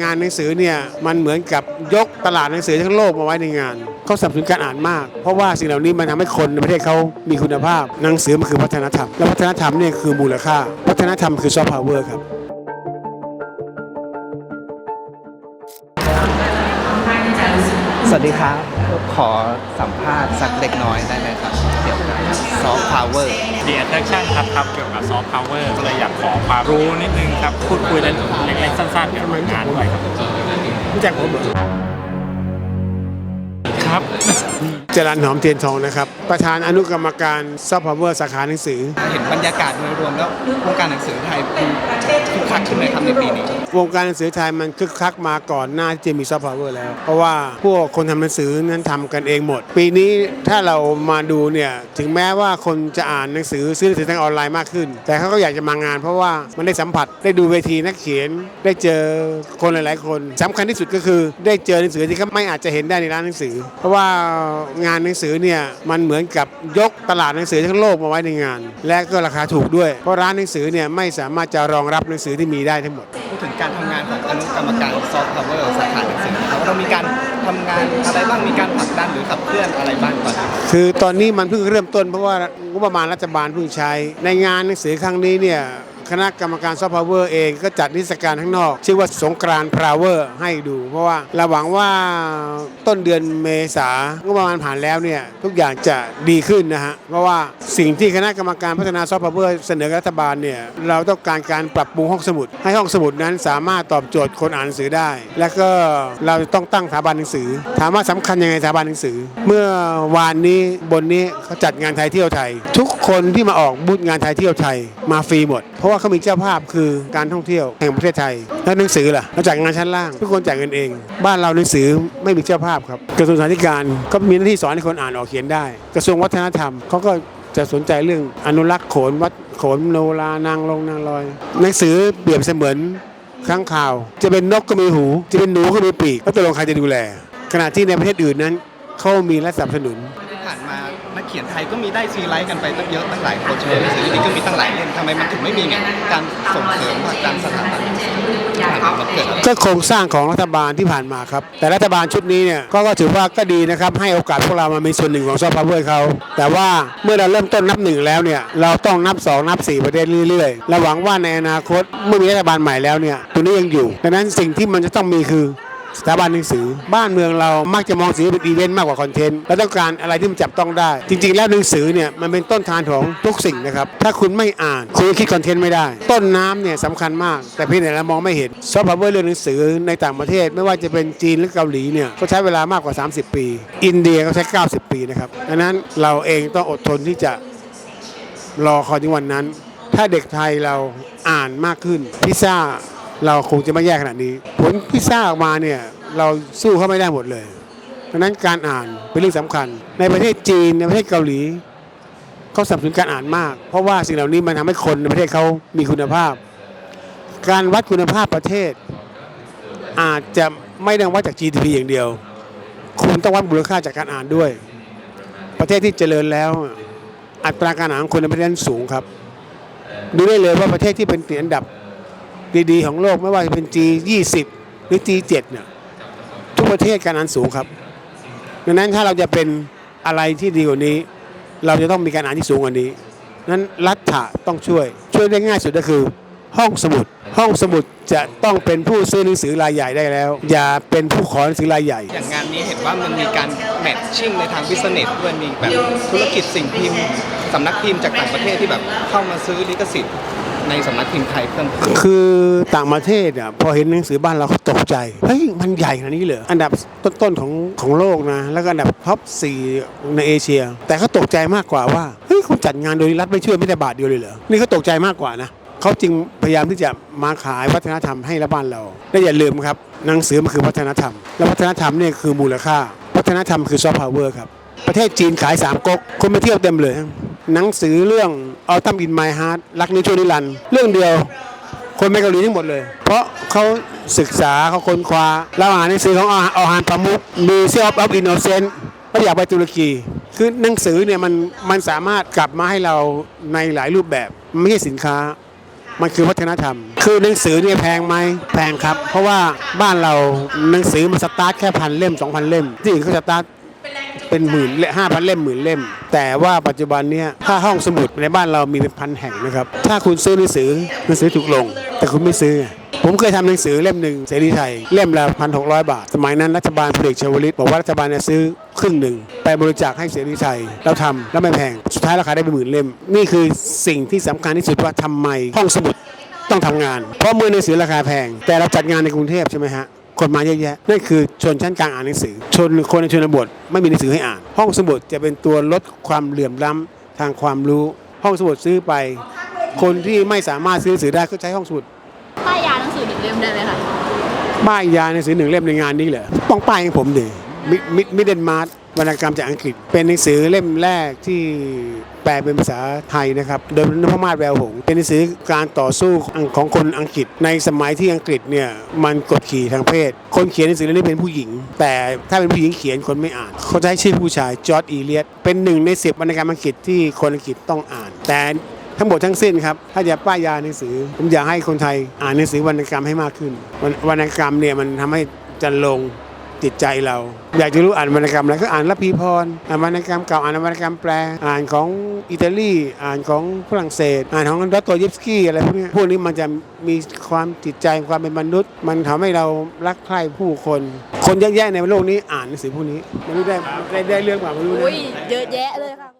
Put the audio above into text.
งานหนังสือเนี่ยมันเหมือนกับยกตลาดหนังสือทั้งโลกมาไว้ในงานเขาสนับสนุนการอ่านมาก เพราะว่าสิ่งเหล่านี้มันทำให้คนในประเทศเขามีคุณภาพ หนังสือมันคือวัฒนธรรม และวัฒนธรรมเนี่ยคือมูลค่า วัฒนธรรมคือซอฟต์พาวเวอร์ครับสวัสดีครับ ขอสัมภาษณ์สักเล็กน้อยได้ไหมครับ เกี่ยวกับซอฟต์พาวเวอร์ The Attraction ครับทำเกี่ยวกับซอฟต์พาวเวอร์ก็เลยอยากขอความรู้นิดนึงครับพูดคุยเล็กๆสั้นๆเกี่ยวกับงานด้วยครับรู้จักผมเหรอครับ จรันหอมเทียนทองนะครับ ประธานอนุกรรมการซอฟต์พาวเวอร์สาขาหนังสือ เห็นบรรยากาศโดยรวมแล้ววงการหนังสือไทยคึกคักขึ้นไหมครับในปีนี้ วงการหนังสือไทยมันคึกคักมาก่อนหน้าที่จะมีซอฟต์พาวเวอร์แล้ว เพราะว่าพวกคนทำหนังสือนั้นทำกันเองหมด ปีนี้ถ้าเรามาดูเนี่ยถึงแม้ว่าคนจะอ่านหนังสือซื้อหนังสือทางออนไลน์มากขึ้น แต่เขาก็อยากจะมางาน เพราะว่ามันได้สัมผัสได้ดูเวทีนักเขียน ได้เจอคนหลาย ๆ คนสำคัญที่สุดก็คือ ได้เจอหนังสือที่เขาไม่อาจจะเห็นได้ในร้านหนังสือ เพราะว่างานหนังสือเนี่ยมันเหมือนกับยกตลาดหนังสือทั้งโลกมาไว้ในงาน และก็ราคาถูกด้วย เพราะร้านหนังสือเนี่ยไม่สามารถจะรองรับหนังสือที่มีได้ทั้งหมด พูดถึงการทำงานของอนุกรรมการซอฟต์พาวเวอร์สาขาหนังสือครับเรามีการทำงานอะไรบ้างมีการผลักดันหรือขับเคลื่อนอะไรบ้างก่อนครับ คือตอนนี้มันเพิ่งเริ่มต้นเพราะว่างบประมาณรัฐบาลเพิ่งใช้ในงานหนังสือครั้งนี้เนี่ย คณะกรรมการซอฟต์พาวเวอร์เองก็จัดนิทรรศการข้างนอก ชื่อว่าสงกรานต์พาวเวอร์ให้ดู เพราะว่าเราหวังว่าต้นเดือนเมษางบประมาณผ่านแล้วเนี่ยทุกอย่างจะดีขึ้นนะฮะ เพราะว่าสิ่งที่คณะกรรมการพัฒนาซอฟต์พาวเวอร์เสนอรัฐบาลเนี่ยเราต้องการการปรับปรุงห้องสมุด ให้ห้องสมุดนั้นสามารถตอบโจทย์คนอ่านหนังสือได้ และก็เราจะต้องตั้งสถาบันหนังสือ ถามว่าสำคัญยังไงสถาบันหนังสือ เมื่อวานนี้บนนี้เขาจัดงานไทยเที่ยวไทย ทุกคนที่มาออกบูธงานไทยเที่ยวไทยมาฟรีหมดเพราะว่าเขามีเจ้าภาพคือการท่องเที่ยวแห่งประเทศไทย แล้วหนังสือล่ะเราจัดงานชั้นล่างทุกคนจ่ายเงินเอง บ้านเราหนังสือไม่มีเจ้าภาพครับกระทรวงสาธารณการก็มีหน้าที่สอนให้คนอ่านออกเขียนได้ กระทรวงวัฒนธรรมเขาก็จะสนใจเรื่องอนุรักษ์โขนวัดโขนโนรานางลงนางลอย หนังสือเปรียบเสมือนข้างข่าว จะเป็นนกก็มีหู จะเป็นหนูก็มีปีกแล้วตกลงใครจะดูแลขณะที่ในประเทศอื่นนั้นเขามีรัฐสนับสนุน มานักเขียนไทยก็มีได้ซีไลท์กันไปตั้งเยอะตั้งหลายคนใช่ไหมหนังสือนี่ก็มีตั้งหลายเล่มทำไมมันถึงไม่มีเนี่ยการส่งเสริมผลักดันสถาบันมันเกิดอะไรก็โครงสร้างของรัฐบาลที่ผ่านมาครับ แต่รัฐบาลชุดนี้เนี่ยก็ถือว่าก็ดีนะครับให้โอกาสพวกเรามาเป็นส่วนหนึ่งของซอฟต์พาวเวอร์เขาแต่ว่าเมื่อเราเริ่มต้นนับหนึ่งแล้วเนี่ยเราต้องนับสองนับสี่ประเทศเรื่อยๆเราหวังว่าในอนาคตเมื่อมีรัฐบาลใหม่แล้วเนี่ยตัวนี้ยังอยู่ดังนั้นสิ่งที่มันจะต้องมีคือ สถาบันหนังสือ บ้านเมืองเรามักจะมองสื่อเป็นอีเวนต์มากกว่าคอนเทนต์เราต้องการอะไรที่มันจับต้องได้ จริง ๆ แล้วหนังสือเนี่ยมันเป็นต้นทานของทุกสิ่งนะครับถ้าคุณไม่อ่านคุณคิดคอนเทนต์ไม่ได้ ต้นน้ำเนี่ยสำคัญมาก แต่เพียงแต่เรามองไม่เห็นซอฟต์พาวเวอร์เรื่องหนังสือในต่างประเทศ ไม่ว่าจะเป็นจีนหรือเกาหลีเนี่ยก็ใช้เวลามากกว่า 30 ปี อินเดียก็ใช้ 90 ปีนะครับดังนั้นเราเองต้องอดทนที่จะรอคอยถึงวันนั้น ถ้าเด็กไทยเราอ่านมากขึ้นพิซซ่า เราคงจะไม่แย่ขนาดนี้ ผลพิซซ่าออกมาเนี่ยเราสู้เขาไม่ได้หมดเลยดังนั้นการอ่านเป็นเรื่องสำคัญ ในประเทศจีนในประเทศเกาหลีเขาสนับสนุนการอ่านมาก เพราะว่าสิ่งเหล่านี้มันทำให้คนในประเทศเขามีคุณภาพ การวัดคุณภาพประเทศ อาจจะไม่ได้วัดจาก GDP อย่างเดียว คุณต้องวัดมูลค่าจากการอ่านด้วย ประเทศที่เจริญแล้ว อัตราการอ่านของคนในประเทศนั้นสูงครับ ดูได้เลยว่าประเทศที่เป็นติดอันดับ ดีๆของโลกไม่ว่าจะเป็น G20 หรือ G7 เนี่ยทุกประเทศการอ่านสูงครับดังนั้นถ้าเราจะเป็นอะไรที่ดีกว่านี้ เราจะต้องมีการอ่านที่สูงกว่านี้ นั้นรัฐะต้องช่วย ช่วยได้ง่ายสุดก็คือ ห้องสมุด ห้องสมุดจะต้องเป็นผู้ซื้อหนังสือรายใหญ่ได้แล้ว อย่าเป็นผู้ขอหนังสือรายใหญ่ อย่างงานนี้เห็นว่ามันมีการแมทชิ่งในทางบิสเนสด้วยมีแบบธุรกิจสิ่งพิมพ์สำนักพิมพ์จากต่างประเทศที่แบบเข้ามาซื้อลิขสิทธิ์ ในสำนักพิมพ์ไทยเพิ่มขึ้นคือต่างประเทศอะพอเห็นหนังสือบ้านเราเขาตกใจ เฮ้ย มันใหญ่ขนาดนี้เลยอันดับต้นๆของของโลกนะ แล้วก็อันดับท็อปสี่ในเอเชีย แต่เขาตกใจมากกว่าว่าเฮ้ยคุณจัดงานโดยรัฐไม่ช่วยไม่แต่บาทเดียวเลยเหรอนี่เขาตกใจมากกว่านะเขาจึงพยายามที่จะมาขายวัฒนธรรมให้ละบ้านเราและอย่าลืมครับหนังสือมันคือวัฒนธรรม และวัฒนธรรมเนี่ยคือมูลค่า วัฒนธรรมคือซอฟต์พาวเวอร์ครับประเทศจีนขายสามก๊กคนมาเที่ยวเต็มเลย หนังสือเรื่อง Autumn in My Heart รักนี้ช่วนิรันด์เรื่องเดียวคนไม่เกาหลีทั้งหมดเลย เพราะเขาศึกษาเขาค้นคว้าเราอ่านหนังสือของออฮานประมุกมีเซลฟ์ออฟอินโนเซนต์ก็อยากไปตุรกี คือหนังสือเนี่ยมันมันสามารถกลับมาให้เราในหลายรูปแบบไม่ใช่สินค้า มันคือวัฒนธรรม คือหนังสือเนี่ยแพงไหมแพงครับ เพราะว่าบ้านเราหนังสือมันสตาร์ทแค่พันเล่มสองพันเล่มที่อื่นเขาสตาร์ท เป็นหมื่นห้าพันเล่มหมื่นเล่ม แต่ว่าปัจจุบันเนี่ยถ้าห้องสมุดในบ้านเรามีเป็นพันแห่งนะครับ ถ้าคุณซื้อหนังสือหนังสือถูกลง แต่คุณไม่ซื้อไงผมเคยทำหนังสือเล่มหนึ่งเสรีไทย เล่มละพันหกร้อยบาท สมัยนั้นรัฐบาลพลเอกชวลิตบอกว่ารัฐบาลเนี่ยซื้อครึ่งหนึ่งไปบริจาคให้เสรีไทยเราทำแล้วไม่แพง สุดท้ายราคาได้เป็นหมื่นเล่ม นี่คือสิ่งที่สำคัญที่สุดว่าทำไมห้องสมุดต้องทำงาน เพราะมือหนังสือราคาแพง แต่เราจัดงานในกรุงเทพใช่ไหมฮะ คนมาเยอะแยะนั่นคือชนชั้นกลางอ่านหนังสือ ชนคนในชนบทไม่มีหนังสือให้อ่าน ห้องสมุดจะเป็นตัวลดความเหลื่อมล้ำทางความรู้ ห้องสมุดซื้อไป คนที่ไม่สามารถซื้อหนังสือได้ก็ใช้ห้องสมุดป้ายยาหนังสือหนึ่งเล่มได้ไหมคะป้ายยาหนังสือหนึ่งเล่มในงานนี้เหรอป้องป้ายให้ผมดิมิมิเดนมาร์วรรณกรรมจากอังกฤษ เป็นหนังสือเล่มแรกที่ แปลเป็นภาษาไทยนะครับ โดยนพมาศแววหงส์เป็นหนังสือการต่อสู้ของคนอังกฤษ ในสมัยที่อังกฤษเนี่ยมันกดขี่ทางเพศ คนเขียนหนังสือเล่มนี้เป็นผู้หญิง แต่ถ้าเป็นผู้หญิงเขียนคนไม่อ่าน เขาจะให้ชื่อผู้ชายจอร์ดอีเลียตเป็นหนึ่งในสิบวรรณกรรมอังกฤษที่คนอังกฤษต้องอ่าน แต่ทั้งหมดทั้งสิ้นครับ ถ้าจะป้ายยาหนังสือ ผมอยากให้คนไทยอ่านหนังสือวรรณกรรมให้มากขึ้น วรรณกรรมเนี่ยมันทำให้จันลง ติดใจเรา อยากจะรู้อ่านวรรณกรรมอะไรก็อ่านละพีพรอ่านวรรณกรรมเก่าอ่านวรรณกรรมแปล อ่านของอิตาลีอ่านของฝรั่งเศส อ่านของดอสโตเยฟสกี้อะไรพวกนี้พวกนี้มันจะมีความจิตใจความเป็นมนุษย์ มันทำให้เรารักใคร่ผู้คน คนเยอะแยะในโลกนี้อ่านหนังสือพวกนี้ไม่รู้ได้ได้เรื่องกว่าไม่รู้เยอะแยะเลยค่ะ